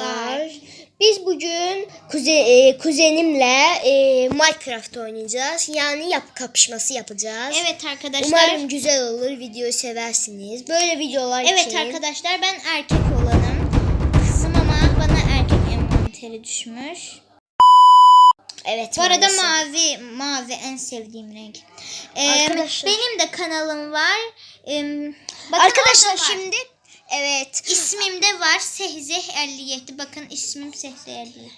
Arkadaşlar biz bugün kuze, e, kuzenimle e, Minecraft oynayacağız. Yani yap kapışması yapacağız. Evet arkadaşlar. Umarım güzel olur. Videoyu seversiniz. Böyle videolar Evet için. arkadaşlar ben erkek olanım. Kızım ama bana erkek envanteri düşmüş. Evet. Bu arada mavi mavi en sevdiğim renk. Ee, Arkadaşlar- benim de kanalım var. Ee, bakın Arkadaşlar şimdi evet. ismim de var Sehzeh 57. Bakın ismim Sehzeh 57.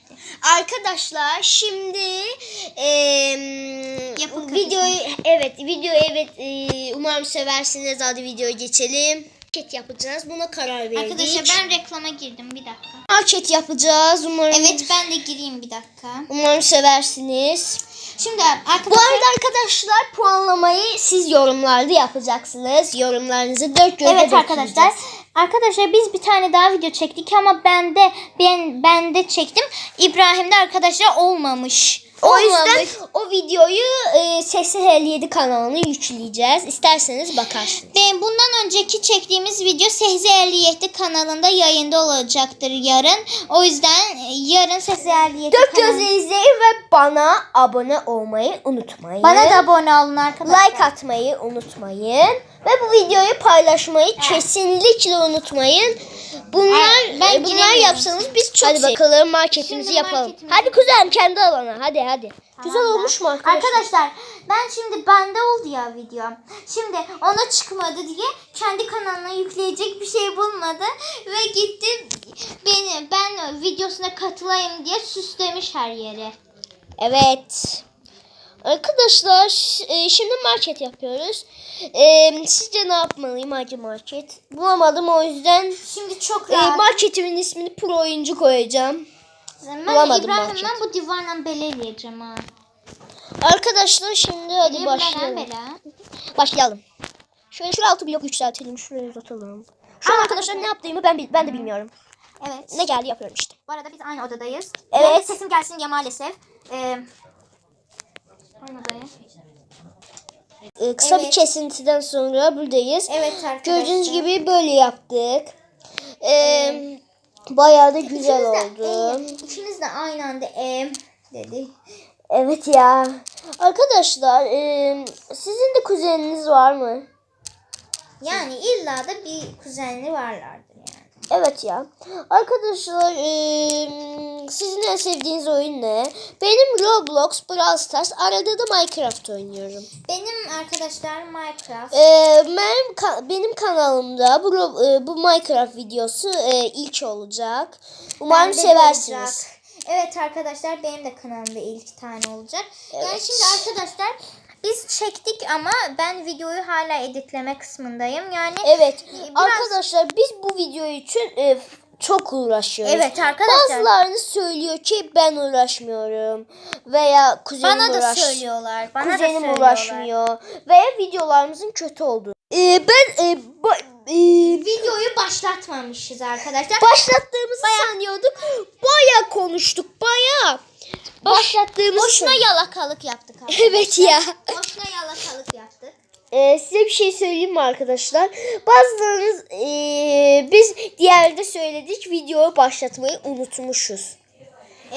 Arkadaşlar şimdi e, Yapın videoyu evet videoyu evet e, umarım seversiniz. Hadi videoya geçelim. Market yapacağız. Buna karar verdik. Arkadaşlar ben reklama girdim bir dakika. market yapacağız. Umarım Evet ben de gireyim bir dakika. Umarım seversiniz. Şimdi Bu arkadaşlar arada arkadaşlar puanlamayı siz yorumlarda yapacaksınız. Yorumlarınızı dört gözle Evet arkadaşlar. Arkadaşlar biz bir tane daha video çektik ama ben de ben ben de çektim. İbrahim'de arkadaşlar olmamış. O yüzden Olmamış. o videoyu e, Sesi 57 kanalına yükleyeceğiz. İsterseniz bakarsınız. Ve bundan önceki çektiğimiz video Sehzi 57 kanalında yayında olacaktır yarın. O yüzden e, yarın Sehzi 57 Dört kanalı- gözle izleyin ve bana abone olmayı unutmayın. Bana da abone olun arkadaşlar. like atmayı unutmayın. Ve bu videoyu paylaşmayı kesinlikle unutmayın. Bunlar Evet, ben e, bunlar giremiyorum. yapsanız biz çok Hadi sev- bakalım marketimizi Şimdi yapalım. marketimizi Hadi kuzen kendi alana. Hadi hadi. Güzel Tamam da. olmuş mu arkadaşlar? Arkadaşlar ben şimdi bende oldu ya video. Şimdi ona çıkmadı diye kendi kanalına yükleyecek bir şey bulmadı ve gitti beni ben videosuna katılayım diye süslemiş her yeri. Evet. Arkadaşlar e, şimdi market yapıyoruz. E, sizce ne yapmalıyım hadi market? Bulamadım o yüzden Şimdi çok e, rahat. marketimin ismini pro oyuncu koyacağım. ben bulamadım İbrahim market. ben bu divarla beleleyeceğim ha. Arkadaşlar şimdi hadi Niye başlayalım. bela bela? Başlayalım. Şöyle şuraya altı blok yükseltelim. Şuraya uzatalım. Şu an Aa, arkadaşlar ne yaptığımı ben ben de bilmiyorum. Evet. Ne geldi yapıyorum işte. Bu arada biz aynı odadayız. Evet. Yani sesim gelsin diye maalesef. Ee. Ee, kısa bir Evet. kesintiden sonra buradayız. Evet arkadaşlar. Gördüğünüz gibi böyle yaptık. Ee, bayağı da güzel de, oldu. e, ikimiz de aynı anda e, dedi. Evet ya. Arkadaşlar e, sizin de kuzeniniz var mı? Yani illa da bir kuzenli varlardır yani. Evet ya. Arkadaşlar e, sizin en sevdiğiniz oyun ne? Benim Roblox, Brawl Stars, arada da Minecraft oynuyorum. Benim arkadaşlar Minecraft. E, benim, benim kanalımda bu, e, bu Minecraft videosu e, ilk olacak. Umarım de seversiniz. olacak. Evet arkadaşlar benim de kanalımda ilk tane olacak. Yani Evet. şimdi arkadaşlar biz çektik ama ben videoyu hala editleme kısmındayım. Yani Evet. Biraz- Arkadaşlar biz bu video için e, çok uğraşıyoruz. Evet arkadaşlar. Bazılarınız söylüyor ki ben uğraşmıyorum veya kuzenim bana da uğraş söylüyorlar. Bana da kuzenim söylüyorlar. uğraşmıyor veya videolarımızın kötü olduğu. Ee, ben e, ba- e, Videoyu başlatmamışız arkadaşlar. başlattığımızı sanıyorduk. Baya konuştuk baya. Başlattığımız Boşuna yalakalık yaptık abi. Evet ya. Boşuna yalakalık yaptık. Ee, size bir şey söyleyeyim mi arkadaşlar? Bazılarınız ee, biz diğerde söyledik videoyu başlatmayı unutmuşuz.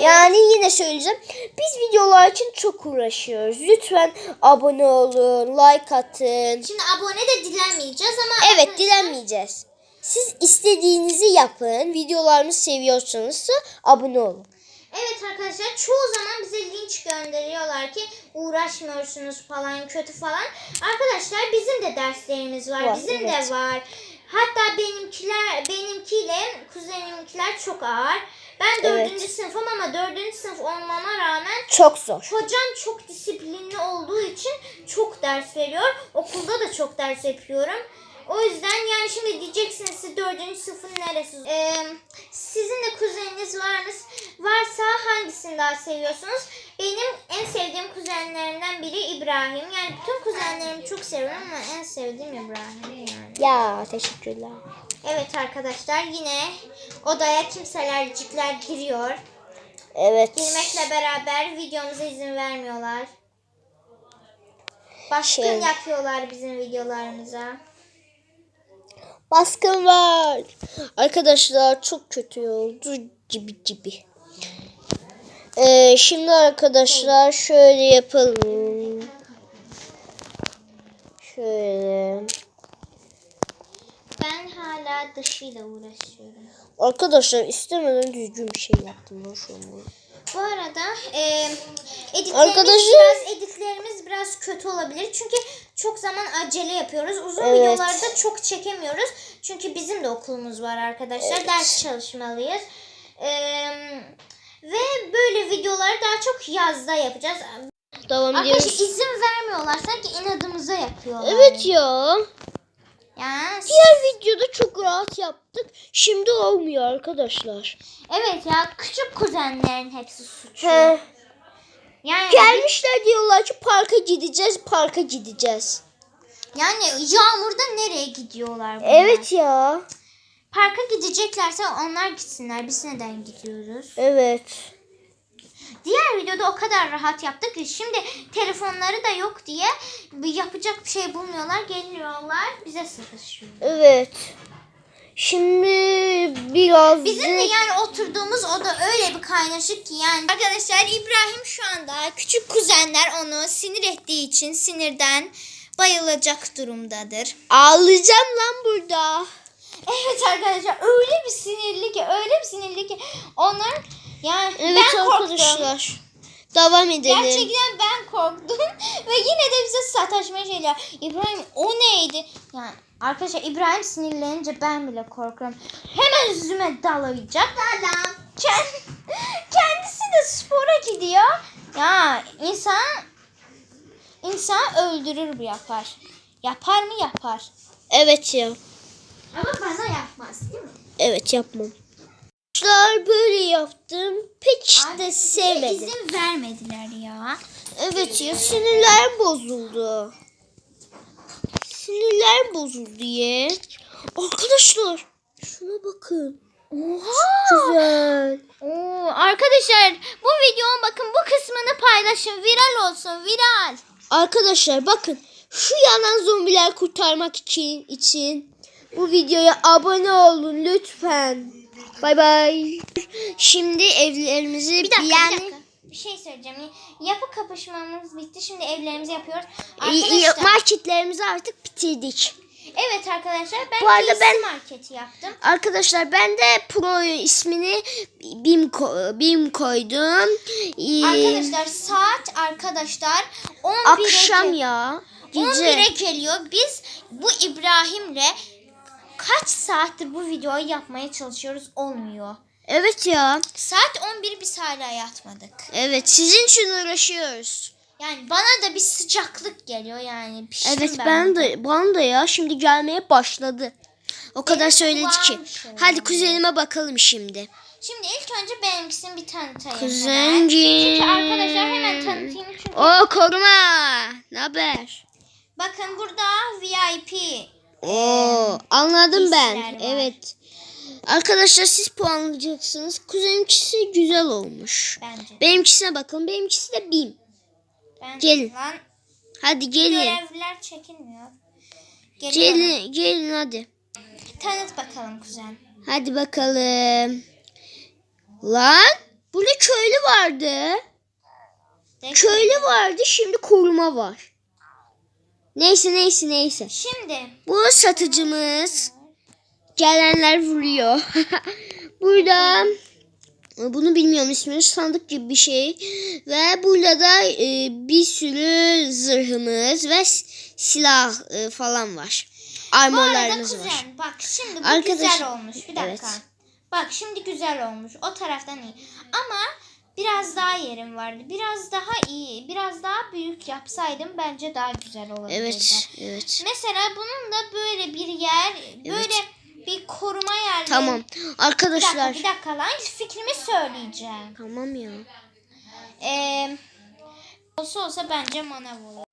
Yani yine söyleyeceğim. Biz videolar için çok uğraşıyoruz. Lütfen abone olun, like atın. Şimdi abone de dilenmeyeceğiz ama Evet arkadaşlar- dilenmeyeceğiz. Siz istediğinizi yapın. Videolarımızı seviyorsanız abone olun. Evet arkadaşlar çoğu zaman bize linç gönderiyorlar ki uğraşmıyorsunuz falan kötü falan. Arkadaşlar bizim de derslerimiz var. Var, bizim evet. de var. Hatta benimkiler benimkiyle kuzenimkiler çok ağır. Ben dördüncü Evet. sınıfım ama dördüncü sınıf olmama rağmen Çok zor. Hocam çok disiplinli olduğu için çok ders veriyor. Okulda da çok ders yapıyorum. O yüzden yani şimdi diyeceksiniz siz dördüncü sınıfın neresi? Ee, sizin de kuzeniniz var mı? Varsa hangisini daha seviyorsunuz? Benim en sevdiğim kuzenlerimden biri İbrahim. Yani bütün kuzenlerimi çok seviyorum ama en sevdiğim İbrahim yani. Ya teşekkürler. Evet arkadaşlar yine odaya kimselercikler giriyor. Evet. Girmekle beraber videomuza izin vermiyorlar. Baskın Şey- yapıyorlar bizim videolarımıza. Baskın var. Arkadaşlar çok kötü oldu. Cibi cibi. Ee, şimdi arkadaşlar şöyle yapalım. Şöyle. Ben hala dışıyla uğraşıyorum. Arkadaşlar istemeden düzgün bir şey yaptım. şu an. Bu arada e, editlerimiz Arkadaşlar- biraz editlerimiz biraz kötü olabilir. Çünkü çok zaman acele yapıyoruz. Uzun Evet. videolarda çok çekemiyoruz. Çünkü bizim de okulumuz var arkadaşlar. Ders çalışmalıyız. E, ve böyle videoları daha çok yazda yapacağız. Devam Arkadaşlar ediyoruz. izin vermiyorlar. Sanki inadımıza yapıyorlar. Evet ya. Yani, Diğer videoda çok rahat yaptık. Şimdi olmuyor arkadaşlar. evet ya küçük kuzenlerin hepsi suçlu. He. Yani Gelmişler diyorlar ki parka gideceğiz, parka gideceğiz. yani yağmurda nereye gidiyorlar bunlar? Evet ya. Parka gideceklerse onlar gitsinler. Biz neden gidiyoruz? Evet. Diğer videoda o kadar rahat yaptık ki şimdi telefonları da yok diye yapacak bir şey bulmuyorlar. Geliyorlar bize sıkışıyor. Evet. Şimdi biraz Bizim de yani oturduğumuz oda öyle bir kaynaşık ki yani. Arkadaşlar İbrahim şu anda küçük kuzenler onu sinir ettiği için sinirden bayılacak durumdadır. ağlayacağım lan burada. Evet arkadaşlar öyle bir sinirli ki öyle bir sinirli ki onlar yani Evet ben korktum. arkadaşlar. Devam edelim. Gerçekten ben korktum ve yine de bize sataşmaya şeyler. İbrahim o neydi? Yani arkadaşlar İbrahim sinirlenince ben bile korkuyorum. Hemen yüzüme dalayacak. Dalam. Kendisi de spora gidiyor. Ya insan insan öldürür bu yapar. Yapar mı yapar. Evet ya. Ama bana yapmaz değil mi? Evet yapmam. Arkadaşlar böyle yaptım. Pek Abi, de bize sevmedim. İzin vermediler ya. Evet ya sinirlerim bozuldu. Sinirlerim bozuldu ya. Arkadaşlar şuna bakın. Oha. Güzel. Oo, arkadaşlar bu videonun bakın bu kısmını paylaşın. Viral olsun viral. Arkadaşlar bakın şu yanan zombiler kurtarmak için için bu videoya abone olun lütfen. Bay bay. Şimdi evlerimizi Bir dakika yani bir dakika. Bir şey söyleyeceğim. Yapı kapışmamız bitti. Şimdi evlerimizi yapıyoruz. Arkadaşlar. marketlerimizi artık bitirdik. evet arkadaşlar ben Bu arada ben- marketi yaptım. Arkadaşlar ben de Pro ismini Bim ko- Bim koydum. Arkadaşlar saat arkadaşlar 11'e akşam ya. 11'e Gece. geliyor. Biz bu İbrahim'le kaç saattir bu videoyu yapmaya çalışıyoruz olmuyor. Evet ya. Saat 11 biz hala yatmadık. Evet sizin için uğraşıyoruz. Yani bana da bir sıcaklık geliyor yani. Piştim Evet ben de bana da ya şimdi gelmeye başladı. O kadar söyledik ki. şöyle. Hadi kuzenime bakalım şimdi. Şimdi ilk önce benimkisini bir tanıtayım. hemen. Kuzenciğim. Çünkü arkadaşlar hemen tanıtayım. Çünkü O koruma. Ne haber? bakın burada VIP. Oo anladım ben. var. Evet. Arkadaşlar siz puanlayacaksınız. Kuzenimkisi güzel olmuş. Bence. Benimkisine bakın. Benimkisi de BİM. Bence Gelin. Lan Hadi gelin. görevliler çekilmiyor. Geliyorum. Gelin, gelin hadi. Tanıt bakalım kuzen. Hadi bakalım. Lan burada köylü vardı. De- Köylü vardı şimdi koruma var. Neyse neyse neyse. Şimdi Bu satıcımız. Gelenler vuruyor. burada bunu bilmiyorum ismini sandık gibi bir şey. Ve burada da e, bir sürü zırhımız ve silah e, falan var. bu arada Armorlarımız kuzen var. bak şimdi bu Arkadaş- güzel olmuş. Bir dakika. Evet. Bak şimdi güzel olmuş. O taraftan iyi. Ama biraz daha yerim vardı. Biraz daha iyi. Biraz daha büyük yapsaydım bence daha güzel olurdu. Evet, evet. Mesela bunun da böyle bir yer, böyle bir koruma yerleri. Tamam. Bir dakika, Arkadaşlar. bir dakika lan fikrimi söyleyeceğim. Tamam ya. Ee, olsa olsa bence manav olur.